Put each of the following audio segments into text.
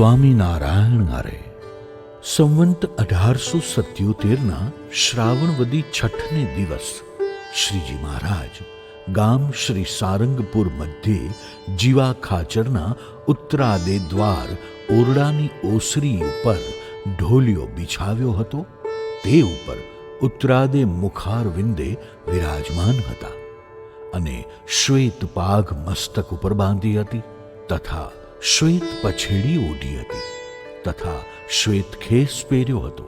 સ્વામિનારાયણ આરે સંવંત અઢારસો સત્યોતેરના શ્રાવણવદી છઠને દિવસ શ્રીજી મહારાજ ગામ શ્રી સારંગપુર મધ્યે જીવા ખાચરના ઉત્તરાદે દ્વાર ઓરડાની ઓસરી ઉપર ઢોલિયો બિછાવ્યો હતો. તે ઉપર ઉત્તરાદે મુખાર વિંદે વિરાજમાન હતા અને શ્વેત પાઘ મસ્તક ઉપર બાંધી હતી તથા શ્વેત પછેડી ઓઢી હતી તથા શ્વેત ખેસ પહેર્યો હતો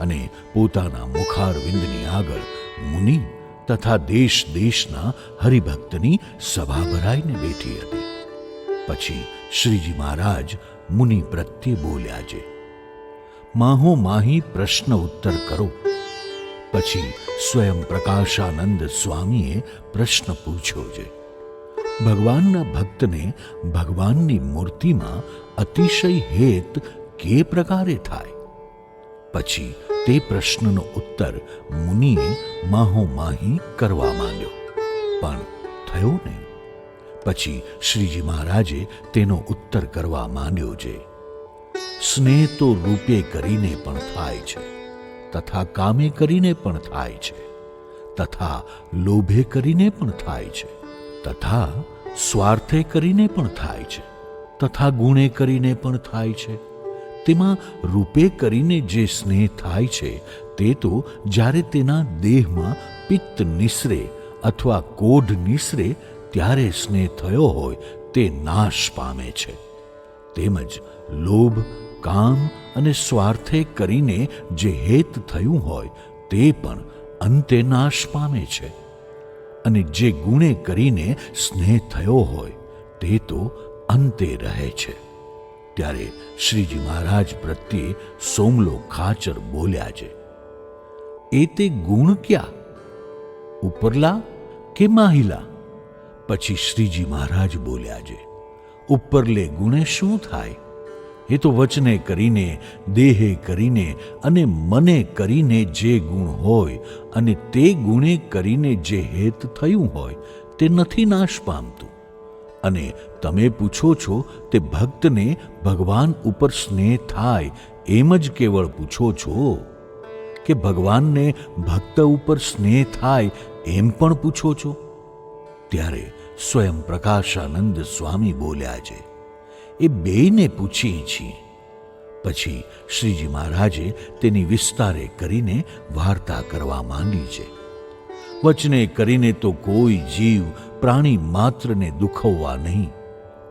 અને પોતાના મુખારવિંદની આગળ મુનિ તથા દેશ દેશના હરિભક્તની સભા ભરાઈને બેઠી હતી. પછી શ્રીજી મહારાજ મુનિ પ્રત્યે બોલ્યા છે, માહો માહી પ્રશ્ન ઉત્તર કરો. પછી સ્વયં પ્રકાશાનંદ સ્વામીએ પ્રશ્ન પૂછ્યો છે ભગવાનના ભક્તને ભગવાનની મૂર્તિમાં અતિશય હેત કે પ્રકારે થાય? પછી તે પ્રશ્નનો ઉત્તર મુનિએ માહી કરવા માંડ્યો. પણ થયો નહીં. પછી શ્રીજી મહારાજે તેનો ઉત્તર કરવા માંડ્યો છે સ્નેહ તો રૂપે કરીને પણ થાય છે, તથા કામે કરીને પણ થાય છે, તથા લોભે કરીને પણ થાય છે. તથા સ્વાર્થે કરીને પણ થાય છે. તથા ગુણે કરીને પણ થાય છે. તેમાં રૂપે કરીને જે સ્નેહ થાય છે, તે તો જ્યારે તેના દેહમાં પિત્ત નિસરે અથવા કોઢ નિસરે ત્યારે સ્નેહ થયો હોય, તે નાશ પામે છે. તેમજ લોભ, કામ અને સ્વાર્થે કરીને જે હેત થયું હોય, તે પણ અંતે નાશ પામે છે. અને જે ગુણે કરીને સ્નેહ થયો હોય, તે તો અંતે રહે છે. ત્યારે શ્રીજી મહારાજ પ્રત્યે સોમલો ખાચર બોલ્યા છે, એ તે ગુણ ક્યાં? ઉપરલા કે માહિલા? પછી શ્રીજી મહારાજ બોલ્યા છે, ઉપરલે ગુણે શું થાય? એ તો વચને કરીને, દેહે કરીને અને મને કરીને જે ગુણ હોય અને તે ગુણે કરીને જે હેત થયું હોય, તે નથી નાશ પામતું. અને તમે પૂછો છો તે ભક્તને ભગવાન ઉપર સ્નેહ થાય, એમ જ કેવળ પૂછો છો? કે ભગવાનને ભક્ત ઉપર સ્નેહ થાય, એમ પણ પૂછો છો? ત્યારે સ્વયં પ્રકાશાનંદ સ્વામી બોલ્યા છે એ બેયને પૂછીએ છીએ. પછી શ્રીજી મહારાજે તેની વિસ્તારે કરીને વાર્તા કરવા માંડી છે. વચને કરીને તો કોઈ જીવ પ્રાણી માત્રને દુખવવા નહીં.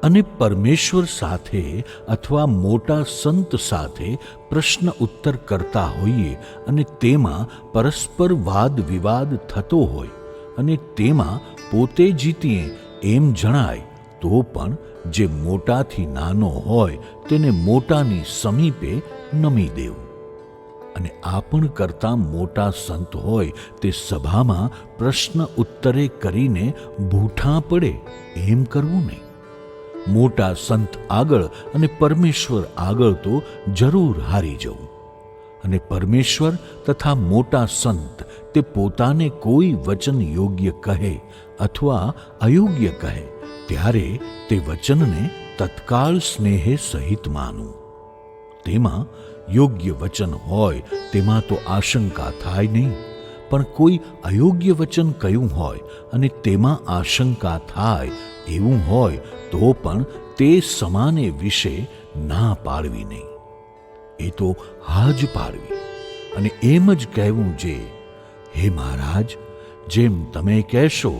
અને પરમેશ્વર સાથે અથવા મોટા સંત સાથે પ્રશ્ન ઉત્તર કરતા હોઈએ અને તેમાં પરસ્પર વાદ વિવાદ થતો હોય અને તેમાં પોતે જીતીએ એમ જણાય તો પણ જે મોટાથી નાનો હોય તેને મોટાની સમીપે નમી દેવું. અને આ પણ કરતાં મોટા સંત હોય તે સભામાં પ્રશ્ન ઉત્તરે કરીને ભૂઠા પડે એમ કરવું નહીં. મોટા સંત આગળ અને પરમેશ્વર આગળ તો જરૂર હારી જવું. અને પરમેશ્વર તથા મોટા સંત તે પોતાને કોઈ વચન યોગ્ય કહે અથવા અયોગ્ય કહે ત્યારે તે વચનને તત્કાળ સ્નેહે સહિત માનું. તેમાં યોગ્ય વચન હોય તેમાં તો આશંકા થાય નહીં, પણ કોઈ અયોગ્ય વચન કયું હોય અને તેમાં આશંકા થાય એવું હોય તો પણ તે સમાને વિશે ના પાડવી નહીં. એ તો હાજ પાડવી અને એમ જ કહેવું જે, હે મહારાજ, જેમ તમે કહેશો,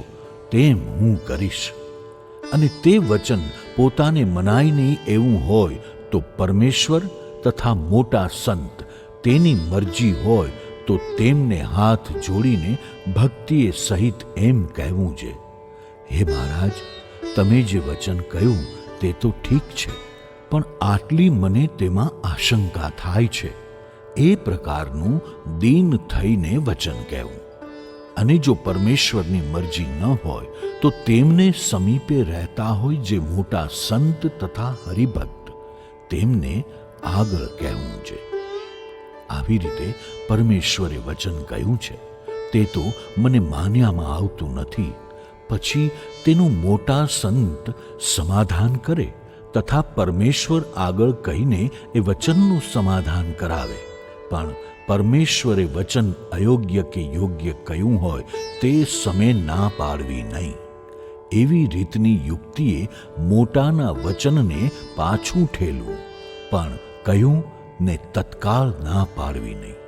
તેમ હું કરીશ. અને તે વચન પોતાને મનાય નહીં એવું હોય તો પરમેશ્વર તથા મોટા સંત તેની મરજી હોય તો તેમને હાથ જોડીને ભક્તિએ સહિત એમ કહેવું છે, હે મહારાજ, તમે જે વચન કહ્યું તે તો ઠીક છે, પણ આટલી મને તેમાં આશંકા થાય છે. એ પ્રકારનું દીન થઈને વચન કહેવું. અને જો પરમેશ્વરની મરજી ન હોય, તો તેમને સમીપે રહેતા હોય જે મોટા સંત તથા હરિભક્ત. તેમને આગળ કહેવું છે. આવી રીતે પરમેશ્વરે વચન કહ્યું છે. તે તો મને માન્યામાં આવતું નથી. પછી તેનું મોટા સંત સમાધાન કરે તથા પરમેશ્વર આગળ કહીને એ વચનનું સમાધાન કરાવે. પણ પરમેશ્વરે વચન અયોગ્ય કે યોગ્ય કહ્યું હોય તે સમય ના પાડવી નહીં. એવી રીતની યુક્તિએ મોટાના વચનને પાછું ઠેલવું, પણ કહ્યું ને તત્કાળ ના પાડવી નહીં.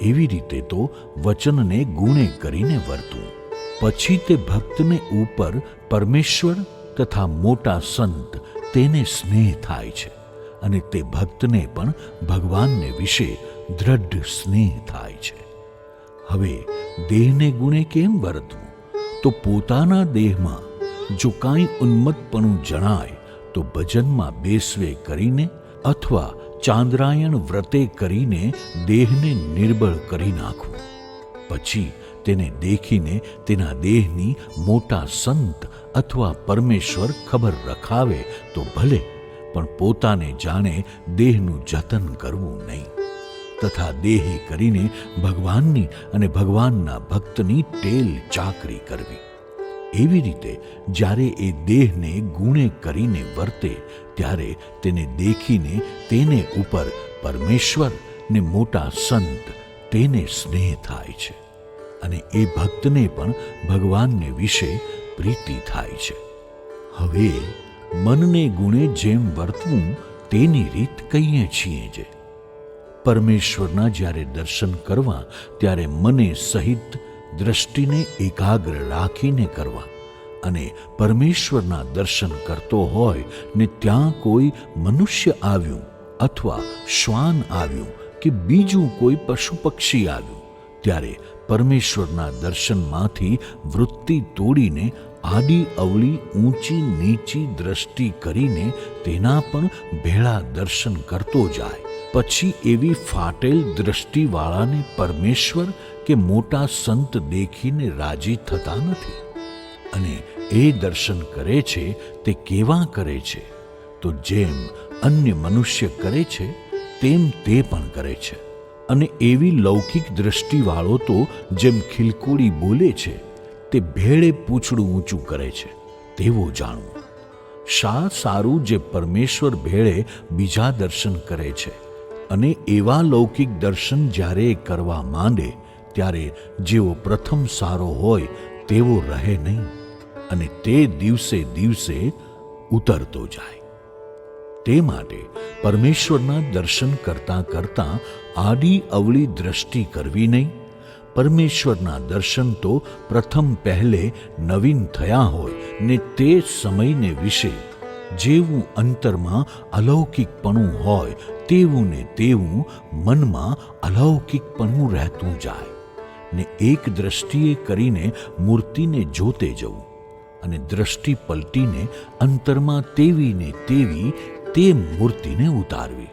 એવી રીતે તો વચનને ગુણે કરીને વર્તવું પછી તે ભક્તને ઉપર પરમેશ્વર તથા મોટા સંત તેને સ્નેહ થાય છે અને તે ભક્તને પણ ભગવાનને વિશે દ્રઢ સ્નેહ થાય છે. હવે દેહને ગુણે કેમ વર્તવું? તો પોતાના દેહમાં જો કાંઈ ઉન્મત્તપણું જણાય, તો ભજનમાં બેસવે કરીને અથવા ચાંદ્રાયણ વ્રતે કરીને દેહને નિર્બળ કરી નાખવું. પછી તેને દેખીને તેના દેહની મોટા સંત અથવા પરમેશ્વર ખબર રખાવે તો ભલે, પણ પોતાને જાણે દેહનું જતન કરવું નહીં. તથા દેહી કરીને ભગવાનની અને ભગવાનના ભક્તની ટેલ ચાકરી કરવી. એવી રીતે જ્યારે એ દેહને ગુણે કરીને વર્તે, ત્યારે તેને દેખીને તેને ઉપર પરમેશ્વર ને મોટા સંત તેને સ્નેહ થાય છે અને એ ભક્તને પણ ભગવાનને વિશે પ્રીતિ થાય છે. હવે મનને ગુણે જેમ વર્તવું તેની રીત કહીએ છીએ જે. પરમેશ્વરના જ્યારે દર્શન કરવા, ત્યારે મને સહિત દ્રષ્ટિને એકાગ્ર રાખીને કરવા. અને પરમેશ્વરના દર્શન કરતો હોય ને ત્યાં કોઈ મનુષ્ય આવ્યું અથવા શ્વાન આવ્યું કે બીજું કોઈ પશુ પક્ષી આવ્યું, ત્યારે પરમેશ્વરના દર્શનમાંથી વૃત્તિ તોડીને આડી અવળી ઊંચી નીચી દ્રષ્ટિ કરીને તેના પણ ભેળા દર્શન કરતો જાય. પછી એવી ફાટેલ દ્રષ્ટિવાળાને પરમેશ્વર કે મોટા સંત દેખીને રાજી થતા નથી. અને એ દર્શન કરે છે, તે કેવા કરે છે? તો જેમ અન્ય મનુષ્ય કરે છે, તેમ તે પણ કરે છે. અને એવી લૌકિક દ્રષ્ટિવાળો તો જેમ ખિલકોડી બોલે છે, તે ભેળે પૂછડું ઊંચું કરે છે. તેવો જાણવું. શા સારું જે પરમેશ્વર ભેળે બીજા દર્શન કરે છે? અને એવા લૌકિક દર્શન જ્યારે કરવા માંડે, ત્યારે જેવો પ્રથમ સારો હોય તેવો રહે નહીં અને તે દિવસે દિવસે ઉતરતો જાય. તે માટે પરમેશ્વરના દર્શન કરતાં કરતાં આડી અવળી દ્રષ્ટિ કરવી નહીં. પરમેશ્વરના દર્શન તો પ્રથમ પહેલે નવીન થયા હોય ને તે સમયને વિશે જેવું અંતરમાં અલૌકિકપણું હોય, તેવું ને તેવું મનમાં અલૌકિકપણું રહેતું જાય ને એક દ્રષ્ટિએ કરીને મૂર્તિને જોતે જવું અને દ્રષ્ટિ પલટીને અંતરમાં તેવી ને તેવી તે મૂર્તિને ઉતારવી.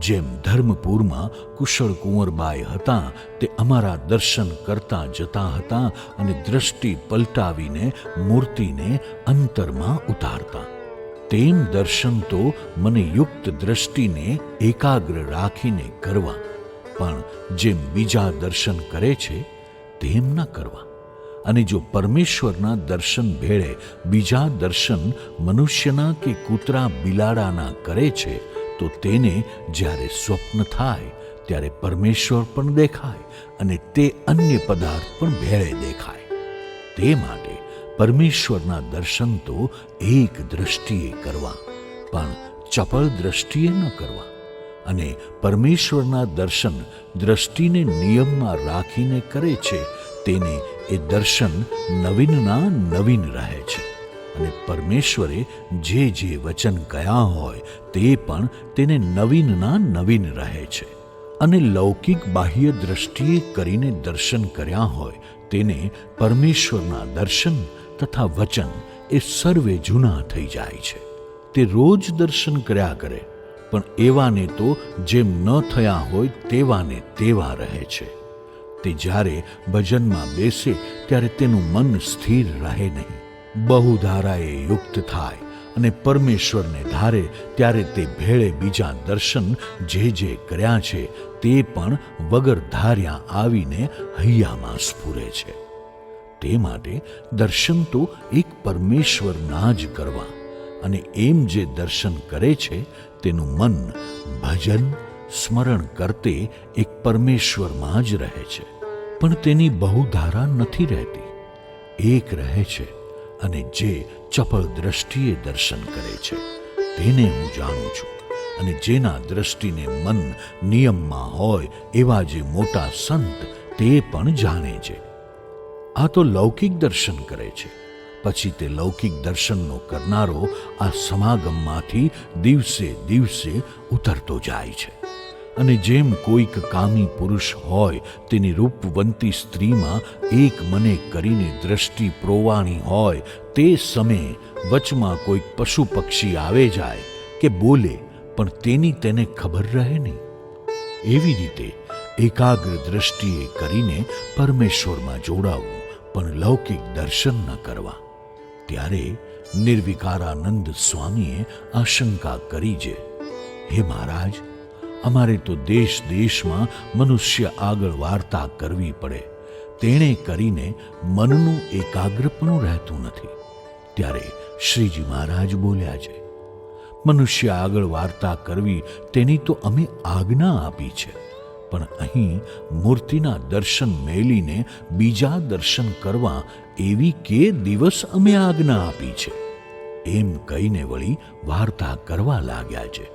જેમ ધર્મપુરમાં કુશળ કુંવરબાઈ હતા, તે અમારા દર્શન કરતા જતા હતા અને દ્રષ્ટિ પલટાવીને મૂર્તિને અંતરમાં ઉતારતા. તેમ દર્શન તો મને યુક્ત દ્રષ્ટિને એકાગ્ર રાખીને કરવા, પણ જેમ બીજા દર્શન કરે છે, તેમ ન કરવા. અને જો પરમેશ્વરના દર્શન ભેળે બીજા દર્શન મનુષ્યના કે કૂતરા બિલાડાના કરે છે, તો તેને જ્યારે સ્વપ્ન થાય, ત્યારે પરમેશ્વર પણ દેખાય અને તે અન્ય પદાર્થ પણ ભેળે દેખાય. તે માટે પરમેશ્વરના દર્શન તો એક દ્રષ્ટિએ કરવા, પણ ચપળ દ્રષ્ટિએ ન કરવા. અને પરમેશ્વરના દર્શન દ્રષ્ટિને નિયમમાં રાખીને કરે છે, તેને એ દર્શન નવીનના નવીન રહે છે. અને પરમેશ્વરે જે જે વચન કયા હોય તે પણ તેને નવીનના નવીન રહે છે. અને લૌકિક બાહ્ય દ્રષ્ટિએ કરીને દર્શન કર્યા હોય, તેને પરમેશ્વરના દર્શન તથા વચન એ સર્વે જૂના થઈ જાય છે. તે રોજ દર્શન કર્યા કરે, પણ એવાને તો જેમ ન થયા હોય તેવાને તેવા રહે છે. તે જ્યારે ભજનમાં બેસે, ત્યારે તેનું મન સ્થિર રહે નહીં. બહુ ધારાએ યુક્ત થાય અને પરમેશ્વરને ધારે, ત્યારે તે ભેળે બીજા દર્શન જે જે કર્યા છે, તે પણ વગર ધાર્યા આવીને હૈયામાં સ્ફુરે છે. તે માટે દર્શન તો એક પરમેશ્વરના જ કરવા. અને એમ જે દર્શન કરે છે, તેનું મન ભજન, સ્મરણ કરતે એક પરમેશ્વરમાં જ રહે છે. પણ તેની બહુધારા નથી રહેતી. એક રહે છે અને જે ચપળ દ્રષ્ટિએ દર્શન કરે છે, તેને હું જાણું છું. અને જેના દ્રષ્ટિને મન નિયમમાં હોય એવા જે મોટા સંત, તે પણ જાણે છે. આ તો લૌકિક દર્શન કરે છે. પછી તે લૌકિક દર્શનનો કરનારો આ સમાગમમાંથી દિવસે દિવસે ઉતરતો જાય છે. અને જેમ કોઈક કામી પુરુષ હોય, તેની રૂપવંતી સ્ત્રીમાં એક મને કરીને દ્રષ્ટિ પ્રોવાણી હોય, તે સમયે વચમાં કોઈક પશુ પક્ષી આવે જાય કે બોલે, પણ તેની તેને ખબર રહે નહીં. એવી રીતે એકાગ્ર દ્રષ્ટિએ કરીને પરમેશ્વરમાં જોડાવવું પણ લૌકિક દર્શન ન કરવા. ત્યારે નિર્વિકારાનંદ સ્વામીએ આશંકા કરી છે હે મહારાજ, અમારે તો દેશ દેશમાં મનુષ્ય આગળ વાર્તા કરવી પડે. તેણે કરીને મનનું એકાગ્રપણું રહેતું નથી. ત્યારે શ્રીજી મહારાજ બોલ્યા છે, મનુષ્ય આગળ વાર્તા કરવી તેની તો અમે આજ્ઞા આપી છે. પણ અહીં મૂર્તિના દર્શન મેલીને બીજા દર્શન કરવા એવી કે દિવસ અમે આજ્ઞા આપી છે? એમ કહીને વળી વાર્તા કરવા લાગ્યા છે.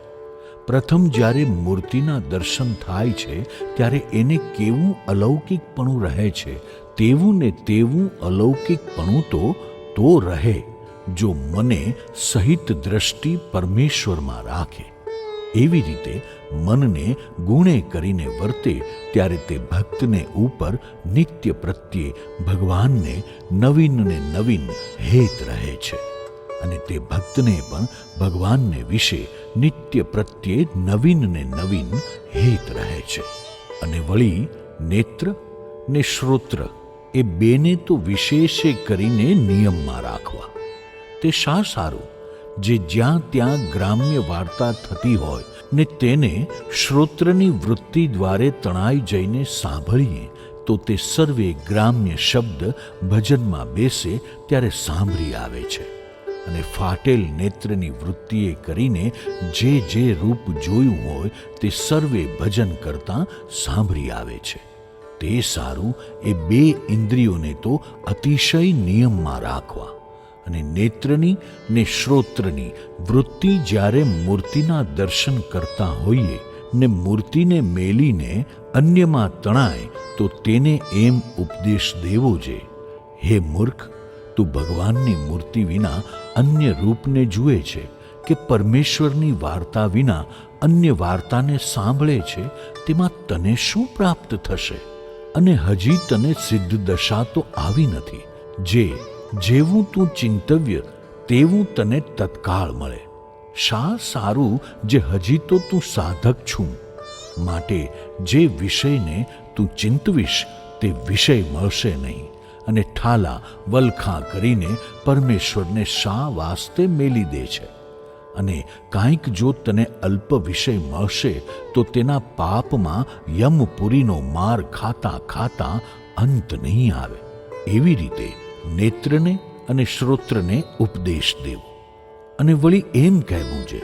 પ્રથમ જ્યારે મૂર્તિના દર્શન થાય છે, ત્યારે એને કેવું અલૌકિકપણું રહે છે? તેવું ને તેવું અલૌકિકપણું તો તો રહે, જો મને સહિત દ્રષ્ટિ પરમેશ્વરમાં રાખે. એવી રીતે મનને ગુણે કરીને વર્તે ત્યારે તે ભક્તને ઉપર નિત્ય પ્રત્યે ભગવાનને નવીન ને નવીન હેત રહે છે. અને તે ભક્તને પણ ભગવાનને વિશે નિત્ય પ્રત્યે નવીન ને નવીન હેત રહે છે. અને વળી નેત્ર ને શ્રોત્ર એ બેને તો વિશેષે કરીને નિયમમાં રાખવા. તે શા સારું જે જ્યાં ત્યાં ગ્રામ્ય વાર્તા થતી હોય ને તેને શ્રોત્રની વૃત્તિ દ્વારે તણાઈ જઈને સાંભળીએ, તો તે સર્વે ગ્રામ્ય શબ્દ ભજનમાં બેસે ત્યારે સાંભળી આવે છે. અને ફાટેલ નેત્રની વૃત્તિએ કરીને જે જે રૂપ જોયું હોય તે સર્વે ભજન કરતાં સાંભળી આવે છે. તે સારું એ બે ઇન્દ્રિયોને તો અતિશય નિયમમાં રાખવા. અને નેત્રની ને શ્રોત્રની વૃત્તિ જ્યારે મૂર્તિના દર્શન કરતા હોઈએ ને મૂર્તિને મેલીને અન્યમાં તણાય, તો તેને એમ ઉપદેશ દેવો છે હે મૂર્ખ, તું ભગવાનની મૂર્તિ વિના અન્ય રૂપને જુએ છે કે પરમેશ્વરની વાર્તા વિના અન્ય વાર્તાને સાંભળે છે, તેમાં તને શું પ્રાપ્ત થશે? અને હજી તને સિદ્ધ દશા તો આવી નથી, જે જેવું તું ચિંતવ્ય, તેવું તને તત્કાળ મળે. શા સારું જે હજી તો તું સાધક છું? માટે જે વિષયને તું ચિંતવીશ, તે વિષય મળશે નહીં. અને ઠાલા વલખા કરીને પરમેશ્વરને શા વાસ્તે મેલી દે છે? અને કાંઈક જો તને અલ્પ વિષય મળશે, તો તેના પાપમાં યમપુરીનો માર ખાતા ખાતા અંત નહીં આવે. એવી રીતે નેત્રને અને શ્રોત્રને ઉપદેશ દેવો. અને વળી એમ કહેવું છે,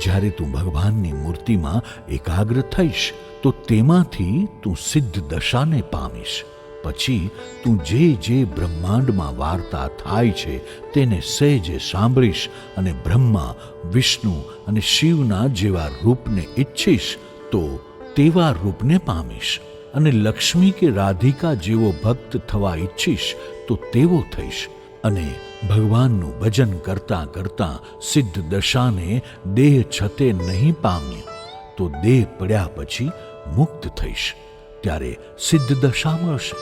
જ્યારે તું ભગવાનની મૂર્તિમાં એકાગ્ર થઈશ, તો તેમાંથી તું સિદ્ધ દશાને પામીશ. પછી તું જે જે બ્રહ્માંડમાં વાર્તા થાય છે, તેને સહેજે સાંભળીશ અને બ્રહ્મા, વિષ્ણુ અને શિવના જેવા રૂપને ઈચ્છીશ, તો તેવા રૂપને પામીશ. અને લક્ષ્મી કે રાધિકા જેવો ભક્ત થવા ઈચ્છીશ, તો તેવો થઈશ. અને ભગવાનનું ભજન કરતાં કરતાં સિદ્ધ દશાને દેહ છતે નહીં પામ્ય, તો દેહ પડ્યા પછી મુક્ત થઈશ. ત્યારે સિદ્ધ દશા મળશે.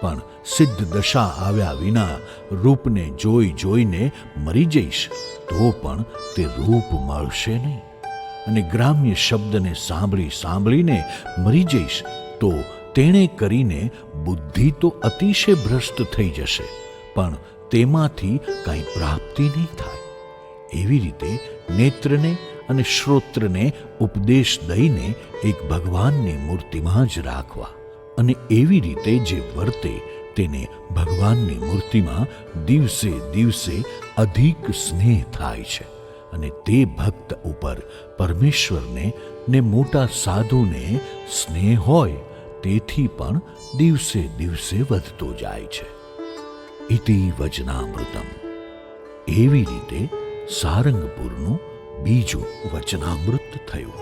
પણ સિદ્ધ દશા આવ્યા વિના રૂપને જોઈ જોઈને મરી જઈશ, તો પણ તે રૂપ મળશે નહીં. અને ગ્રામ્ય શબ્દને સાંભળી સાંભળીને મરી જઈશ તો તેણે કરીને બુદ્ધિ તો અતિશય ભ્રષ્ટ થઈ જશે, પણ તેમાંથી કાંઈ પ્રાપ્તિ નહીં થાય. એવી રીતે નેત્રને અને શ્રોત્રને ઉપદેશ દઈને એક ભગવાનની મૂર્તિમાં જ રાખવા અને એવી રીતે જે વર્તે તેને ભગવાનની મૂર્તિમાં દિવસે દિવસે અધિક સ્નેહ થાય છે અને તે ભક્ત ઉપર પરમેશ્વરને ને મોટા સાધુને સ્નેહ હોય તેથી પણ દિવસે દિવસે વધતો જાય છે. ઇતિ વચનામૃતમ. એવી રીતે સારંગપુરનું બીજું વચનામૃત થયું.